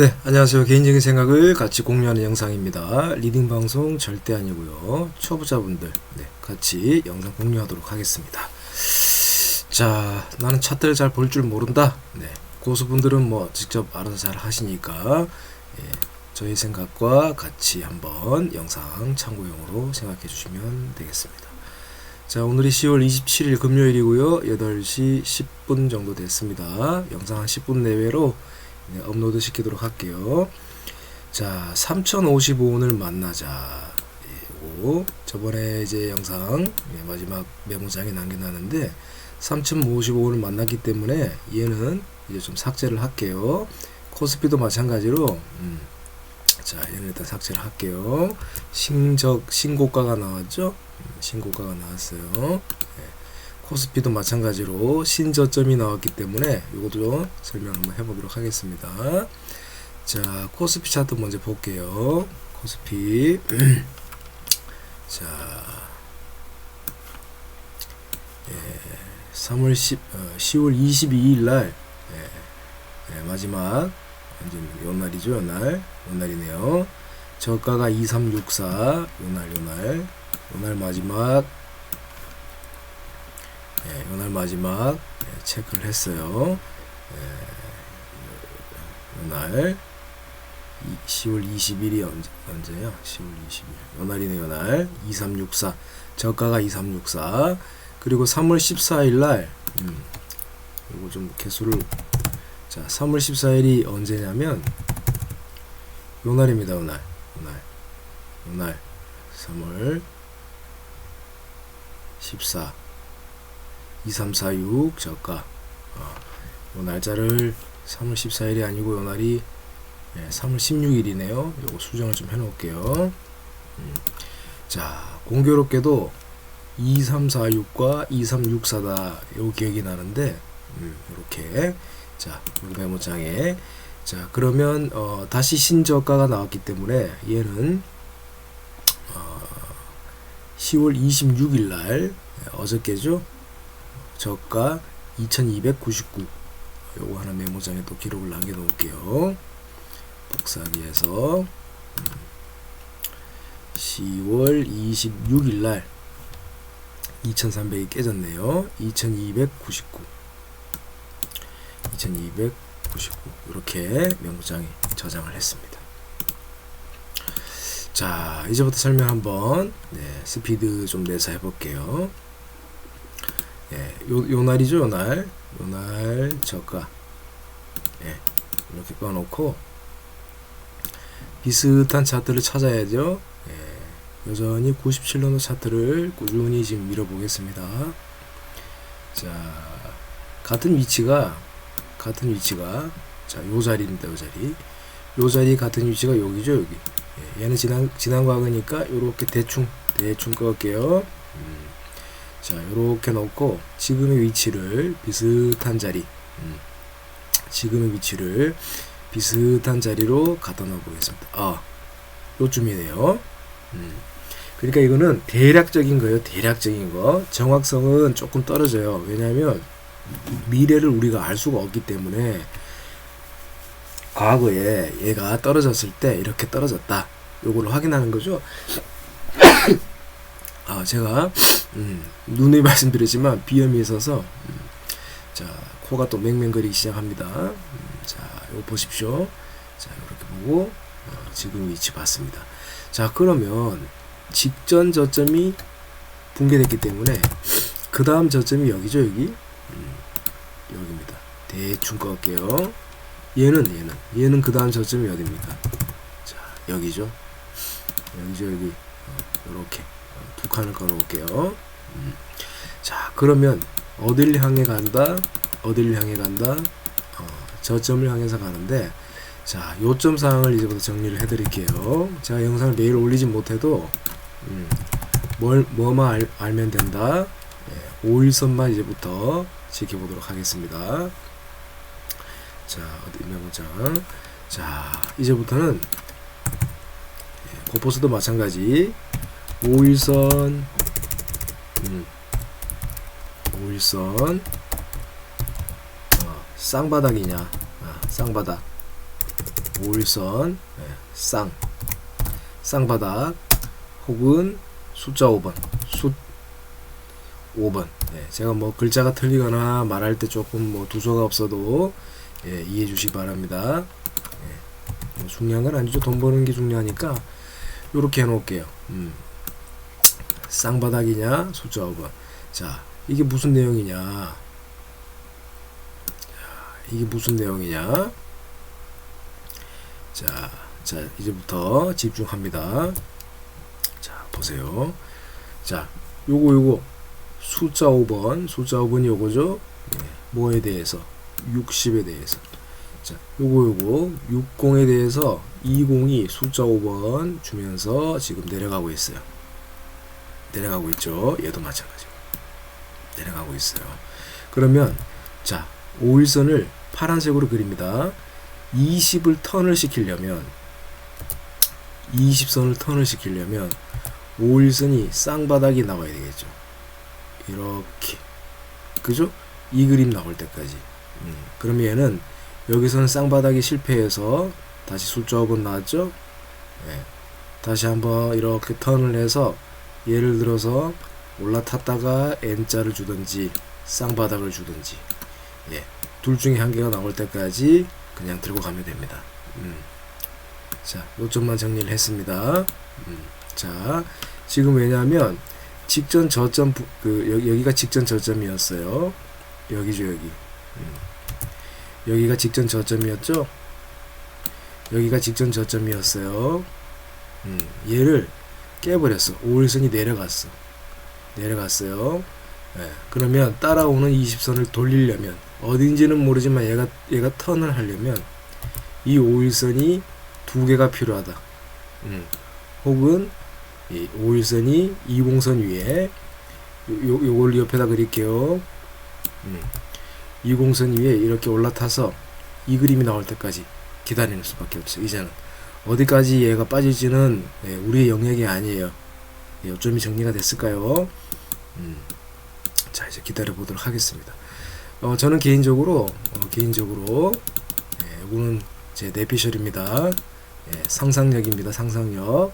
네, 안녕하세요. 개인적인 생각을 같이 공유하는 영상입니다. 리딩 방송 절대 아니고요. 초보자분들 네, 같이 영상 공유하도록 하겠습니다. 자, 나는 차트를 잘 볼 줄 모른다. 네, 고수분들은 뭐 직접 알아서 잘 하시니까 예, 저희 생각과 같이 한번 영상 참고용으로 생각해 주시면 되겠습니다. 자, 오늘이 10월 27일 금요일이고요. 8시 10분 정도 됐습니다. 영상 한 10분 내외로 네, 업로드 시키도록 할게요. 자, 3055원을 만나자. 예, 저번에 이제 영상 예, 마지막 메모장에 남겨놨는데 3055원을 만났기 때문에 얘는 이제 좀 삭제를 할게요. 코스피도 마찬가지로 음, 자 얘는 일단 삭제를 할게요. 신적 신고가가 나왔죠? 음, 신고가가 나왔어요. 예. 코스피도 마찬가지로 신저점이 나왔기 때문에 이것도 설명 한번 해보도록 하겠습니다. 자, 코스피 차트 먼저 볼게요. 코스피. 자, 예, 3월 10, 어, 10월 22일 날, 예, 예, 마지막, 언제, 요 날이죠, 요 날. 요 날이네요. 저가가 2364, 요 날, 요 날. 요날 마지막, 예, 이날 마지막 예, 체크를 했어요. 예, 이날 10월 20일이 언제, 언제요? 10월 20일. 이날이네, 이날. 2364. 저가가 2364. 그리고 3월 14일 날, 음, 이거 좀 개수를, 자, 3월 14일이 언제냐면, 요 날입니다, 요 날. 요 날. 요 날. 3월 14. 2346 저가 어, 요 날짜를 3월 14일이 아니고 요 날이 예, 3월 16일이네요. 요거 수정을 좀 해 놓을게요. 음, 자 공교롭게도 2346과 2364다 요 기억이 나는데 음, 이렇게 자 메모장에 자 그러면 어, 다시 신저가가 나왔기 때문에 얘는 어, 10월 26일 날 예, 어저께죠. 저가 2299 요거 하나 메모장에 또 기록을 남겨 놓을게요. 복사기에서. 10월 26일 날 2300이 깨졌네요. 2299 2299 이렇게 메모장에 저장을 했습니다. 자 이제부터 설명 한번 네, 스피드 좀 내서 해볼게요 예, 요, 요 날이죠, 요 날. 요 날, 저가. 예, 이렇게 꺼놓고, 비슷한 차트를 찾아야죠. 예, 여전히 97년도 차트를 꾸준히 지금 밀어보겠습니다. 자, 같은 위치가, 같은 위치가, 자, 요 자리입니다, 요 자리. 요 자리 같은 위치가 여기죠, 여기. 예, 얘는 지난, 지난 과거니까, 요렇게 대충, 대충 끌게요. 음. 자 이렇게 놓고 지금의 위치를 비슷한 자리 음, 지금의 위치를 비슷한 자리로 갖다 놓아 보겠습니다. 아 요쯤이네요. 음, 그러니까 이거는 대략적인 거예요 대략적인 거. 정확성은 조금 떨어져요. 왜냐하면 미래를 우리가 알 수가 없기 때문에 과거에 얘가 떨어졌을 때 이렇게 떨어졌다. 요거를 확인하는 거죠. 아 제가 음, 눈에 말씀드리지만 비염이 있어서 음, 자 코가 또 맹맹거리기 시작합니다. 음, 자 이거 보십시오. 자 이렇게 보고 어, 지금 위치 봤습니다. 자 그러면 직전 저점이 붕괴됐기 때문에 그 다음 저점이 여기죠 여기 음, 여기입니다. 대충 꺾을게요. 얘는 얘는 얘는 그 다음 저점이 어디입니까? 자 여기죠. 여기죠 여기 어, 이렇게 두 칸을 걸어 올게요. 음. 자, 그러면 어딜 향해 간다? 어딜 향해 간다? 어, 저점을 향해서 가는데, 자, 요점 사항을 이제부터 정리를 해 드릴게요. 제가 영상을 매일 올리지 못해도, 음, 뭘, 뭐만 알, 알면 된다. 예, 5일선만 이제부터 지켜보도록 하겠습니다. 자, 어디 메모장. 자, 이제부터는, 예, 고포스도 마찬가지. 5일선. 음, 5일선. 어, 쌍바닥이냐? 아, 쌍바닥. 5일선. 예, 쌍. 쌍바닥 혹은 숫자 5번. 숫 5번. 예, 제가 뭐 글자가 틀리거나 말할 때 조금 뭐 두서가 없어도 예, 이해해 주시기 바랍니다. 예, 뭐 중요한 건 아니죠. 돈 버는 게 중요하니까 요렇게 해 놓을게요. 음. 쌍바닥이냐 5번 자 이게 무슨 내용이냐? 자, 이게 무슨 내용이냐? 자, 자 이제부터 집중합니다. 자 보세요. 자 요거 요거. 숫자 5번 숫자 5번이 요거죠? 네, 뭐에 대해서? 60에 대해서. 자 요거 요거. 60에 대해서 20이 숫자 5번 주면서 지금 내려가고 있어요 내려가고 있죠. 얘도 마찬가지고. 내려가고 있어요. 그러면 자 5일선을 파란색으로 그립니다. 20을 턴을 시키려면 20선을 턴을 시키려면 5일선이 쌍바닥이 나와야 되겠죠. 이렇게. 그죠? 이 그림 나올 때까지. 음, 그러면 얘는 여기서는 쌍바닥이 실패해서 다시 숫자업은 나왔죠? 예. 다시 한번 이렇게 턴을 해서 예를 들어서 올라탔다가 N자를 주든지 쌍바닥을 주든지 예. 둘 중에 한 개가 나올 때까지 그냥 들고 가면 됩니다. 음. 자, 요점만 정리를 했습니다. 음. 자, 지금 왜냐하면 직전 저점 부- 그 여기, 여기 가 직전 저점이었어요. 여기죠 여기. 음. 여기가 직전 저점이었죠. 여기가 직전 저점이었어요. 음. 얘를 깨버렸어. 5일선이 내려갔어. 내려갔어요. 예, 그러면 따라오는 20선을 돌리려면 어딘지는 모르지만 얘가 얘가 턴을 하려면 이 5일선이 두 개가 필요하다. 음. 혹은 이 5일선이 20선 위에 요, 요, 요걸 옆에다 그릴게요. 음. 20선 위에 이렇게 올라타서 이 그림이 나올 때까지 기다리는 수밖에 없어요. 이제는 어디까지 얘가 빠질지는 예, 우리의 영역이 아니에요. 예, 요점이 정리가 됐을까요? 음. 자 이제 기다려 보도록 하겠습니다. 어, 저는 개인적으로 어, 개인적으로 예, 이거는 제 내피셜입니다. 예, 상상력입니다. 상상력.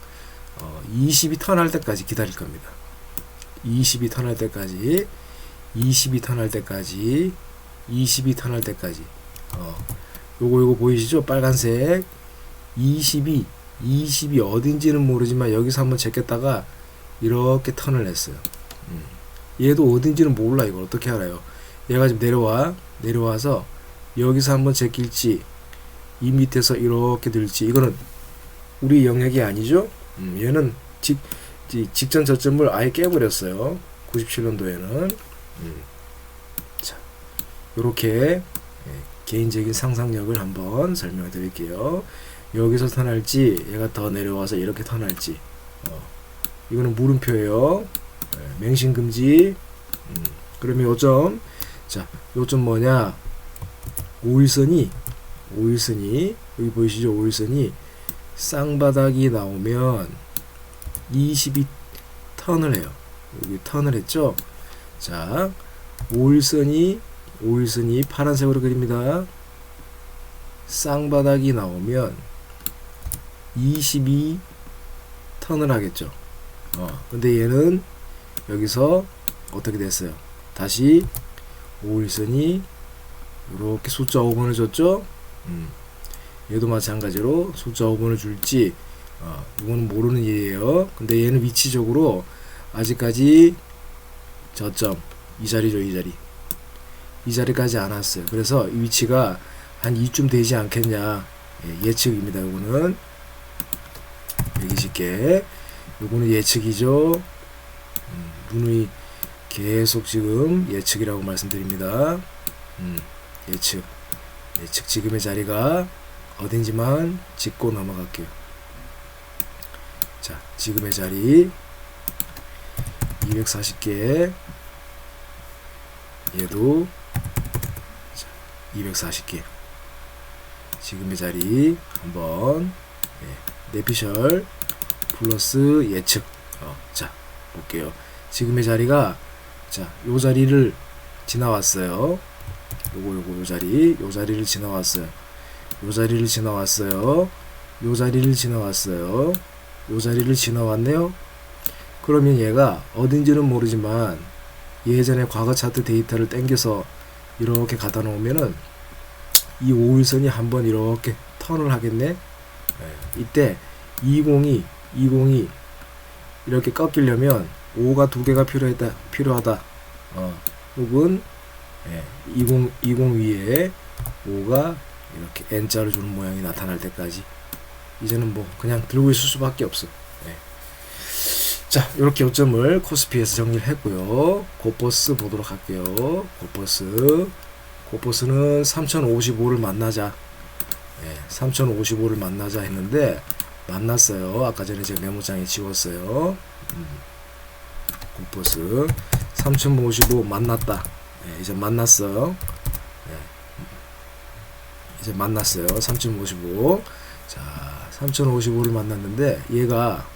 어, 20이 턴할 때까지 기다릴 겁니다. 20이 턴할 때까지 20이 턴할 때까지 20이 턴할 때까지 어, 요거 요거 보이시죠? 빨간색 20이 20이 어딘지는 모르지만 여기서 한번 제꼈다가 이렇게 턴을 냈어요. 음. 얘도 어딘지는 몰라 이걸 어떻게 알아요? 얘가 지금 내려와 내려와서 여기서 한번 제낄지 이 밑에서 이렇게 들지 이거는 우리 영역이 아니죠? 음, 얘는 직, 지- 직전 저점을 아예 깨버렸어요. 97년도에는 음. 자 요렇게 예, 개인적인 상상력을 한번 설명해 드릴게요. 여기서 턴할지 얘가 더 내려와서 이렇게 턴할지. 어, 이거는 물음표예요. 예, 맹신금지. 음, 그러면 요점 자 요점 뭐냐? 5일선이 5일선이 여기 보이시죠? 5일선이 쌍바닥이 나오면 20이 턴을 해요. 여기 턴을 했죠? 자 5일선이 5일선이 파란색으로 그립니다. 쌍바닥이 나오면 22 턴을 하겠죠 어, 근데 얘는 여기서 어떻게 됐어요? 다시 5일선이 이렇게 숫자 5번을 줬죠? 음, 얘도 마찬가지로 숫자 5번을 줄지 어, 이거는 모르는 일이에요. 근데 얘는 위치적으로 아직까지 저점 이 자리죠 이 자리 이 자리까지 안 왔어요. 그래서 이 위치가 한 이쯤 되지 않겠냐 예, 예측입니다. 이거는 여기 쉽게 요거는 예측이죠. 음, 누누이 계속 지금 예측이라고 말씀드립니다. 음, 예측. 예측 지금의 자리가 어딘지만 짚고 넘어갈게요. 자, 지금의 자리 240개. 얘도 자, 240개. 지금의 자리 한번 예, 내피셜 플러스 예측. 어, 자, 볼게요. 지금의 자리가 자, 요 자리를 지나왔어요. 요거 요거 요 자리, 요 자리를 지나왔어요. 요 자리를 지나왔어요. 요 자리를 지나왔어요. 요 자리를 지나왔네요. 그러면 얘가 어딘지는 모르지만 예전에 과거 차트 데이터를 땡겨서 이렇게 갖다 놓으면은 이 5일선이 한번 이렇게 턴을 하겠네. 예, 이때 20이 20이 이렇게 꺾이려면 5가 두 개가 필요하다 필요하다. 어, 혹은 예, 20 20 위에 5가 이렇게 N자를 주는 모양이 나타날 때까지 이제는 뭐 그냥 들고 있을 수밖에 없어. 예. 자, 이렇게 요점을 코스피에서 정리를 했고요. 고버스 보도록 할게요. 고버스. 고버스는 3055를 만나자. 예, 3055를 만나자 했는데 만났어요. 아까 전에 제가 메모장에 지웠어요. 음, 고버스 3055 만났다. 예, 이제 만났어요. 예, 이제 만났어요. 3055. 자, 3055를 만났는데 얘가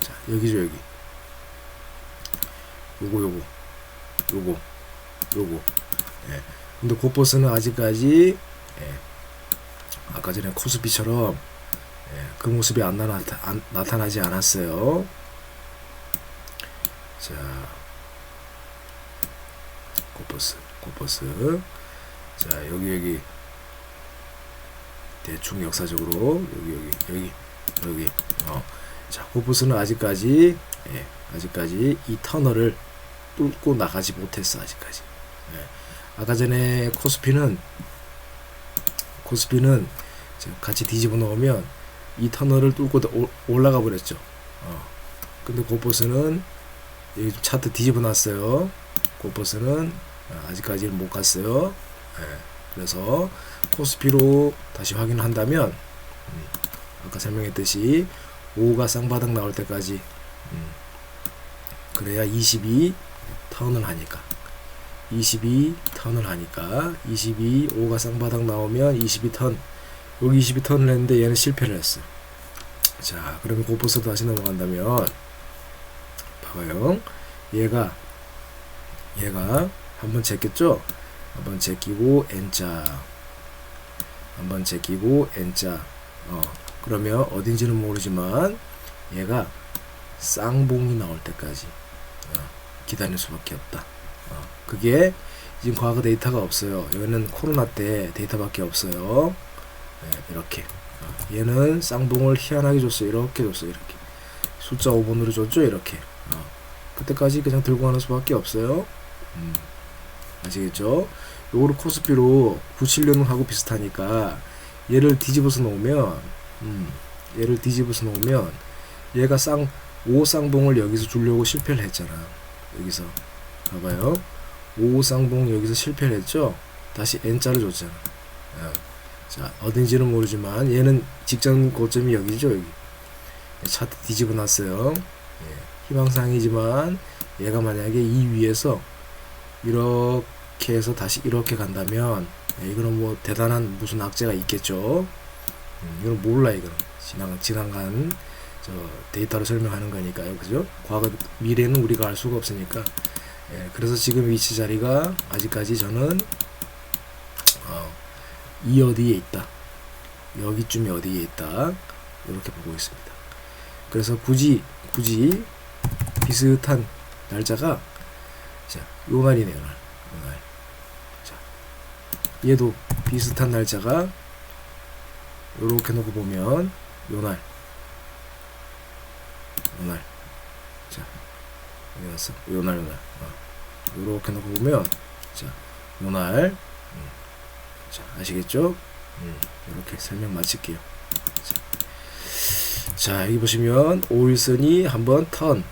자, 여기죠, 여기. 요거 요거. 요거. 요거. 예. 근데 고버스는 아직까지 예. 아까 전에 코스피처럼 예, 그 모습이 안, 나타, 안 나타나지 않았어요. 자, 고버스, 고버스. 자, 여기 여기 대충 역사적으로 여기 여기 여기 여기 어. 자, 고버스는 아직까지 예, 아직까지 이 터널을 뚫고 나가지 못했어 아직까지. 예. 아까 전에 코스피는 코스피는 같이 뒤집어 놓으면 이 터널을 뚫고 올- 올라가 버렸죠. 어. 근데 고버스는 여기 좀 차트 뒤집어 놨어요. 고버스는 아직까지는 못 갔어요. 예. 그래서 코스피로 다시 확인을 한다면 음, 아까 설명했듯이 5가 쌍바닥 나올 때까지 음, 그래야 22 턴을 하니까 22 턴을 하니까 22 5가 쌍바닥 나오면 22턴. 여기 22턴을 했는데 얘는 실패를 했어. 자 그러면 고버스 다시 넘어간다면 봐봐요. 얘가 얘가 한번 제꼈죠? 한번 제끼고 N자. 한번 제끼고 N자. 어 그러면 어딘지는 모르지만 얘가 쌍봉이 나올 때까지 어, 기다릴 수밖에 없다. 어, 그게 지금 과거 데이터가 없어요. 여기는 코로나 때 데이터밖에 없어요. 네, 이렇게. 어, 얘는 쌍봉을 희한하게 줬어요. 이렇게 줬어요. 이렇게. 숫자 5번으로 줬죠? 이렇게. 어, 그때까지 그냥 들고 가는 수밖에 없어요. 음, 아시겠죠? 요거를 코스피로 97년하고 비슷하니까 얘를 뒤집어서 놓으면 음, 얘를 뒤집어서 놓으면 얘가 쌍 5쌍봉을 여기서 주려고 실패를 했잖아. 여기서. 봐봐요 5 쌍봉 여기서 실패를 했죠? 다시 N자를 줬잖아. 어. 자 어딘지는 모르지만 얘는 직전 고점이 여기죠 여기. 차트 뒤집어 놨어요. 예, 희망사항이지만 얘가 만약에 이 위에서 이렇게 해서 다시 이렇게 간다면 예, 이거는 뭐 대단한 무슨 악재가 있겠죠? 음, 이건 몰라 이거는. 지난 지난간 저 데이터로 설명하는 거니까요. 그죠? 과거 미래는 우리가 알 수가 없으니까 예, 그래서 지금 위치 자리가 아직까지 저는 어, 이 어디에 있다. 여기쯤이 어디에 있다. 이렇게 보고 있습니다. 그래서 굳이 굳이 비슷한 날짜가 자 요 날이네요 요날. 요 날. 자 얘도 비슷한 날짜가 요렇게 놓고 보면 요 날. 요 날. 자 갔어 요날 요날 어. 요렇게 놓고 보면 자 요날 음. 자 아시겠죠 음. 이렇게 설명 마칠게요 자, 자 여기 보시면 5일선이 한번 턴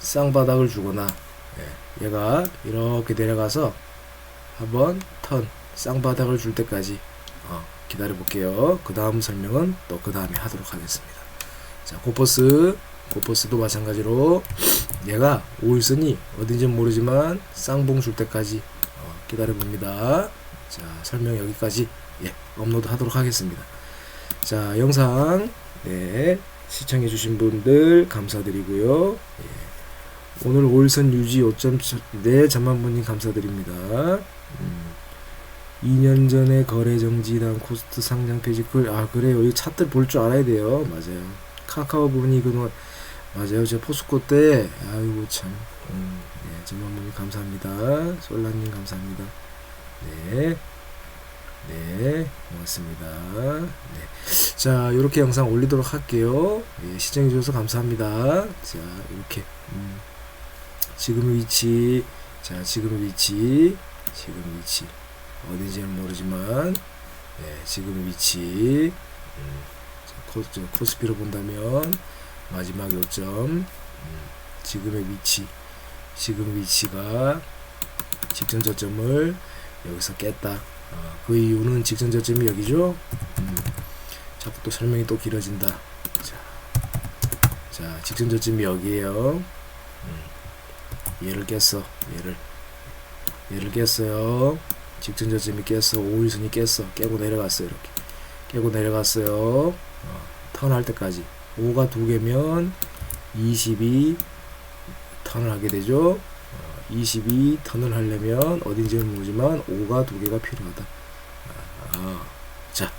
쌍바닥을 주거나 예, 얘가 이렇게 내려가서 한번 턴 쌍바닥을 줄 때까지 어, 기다려 볼게요. 그 다음 설명은 또 그 다음에 하도록 하겠습니다. 자, 고퍼스, 고퍼스도 마찬가지로 얘가 5일선이 어딘지 모르지만 쌍봉 줄 때까지 어, 기다려 봅니다. 자, 설명 여기까지 예, 업로드 하도록 하겠습니다. 자, 영상 네, 시청해 주신 분들 감사드리고요. 예, 오늘 5일선 유지 5.4 전만분님 감사드립니다. 음, 2년 전에 거래 정지당 코스트 상장 페이지 그아 그래요 이 차트 볼 줄 알아야 돼요 맞아요 카카오 부분이 그동안 맞아요. 제 포스코 때 아이고 참. 음, 네, 전문분이 감사합니다. 솔라님 감사합니다. 네. 네, 고맙습니다. 네. 자, 이렇게 영상 올리도록 할게요. 예, 시청해주셔서 감사합니다. 자, 이렇게, 음, 지금 위치, 자, 지금 위치, 지금 위치, 어딘지는 모르지만, 네, 지금 위치, 음, 자, 코, 저, 코스피로 본다면, 마지막 요점, 음, 지금의 위치, 지금 위치가 직전 저점을 여기서 깼다. 어, 그 이유는 직전 저점이 여기죠. 음, 자꾸 또 설명이 또 길어진다. 자, 자 직전 저점이 여기에요. 음, 얘를 깼어. 얘를 얘를 깼어요. 직전 저점이 깼어. 5일선이 깼어. 깨고 내려갔어요. 이렇게 깨고 내려갔어요. 어, 턴할 때까지 5가 두 개면 22 턴을 하게 되죠. 22 턴을 하려면 어딘지는 모르지만 5가 두 개가 필요하다. 아, 자,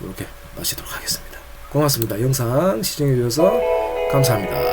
이렇게 마치도록 하겠습니다. 고맙습니다. 영상 시청해 주셔서 감사합니다.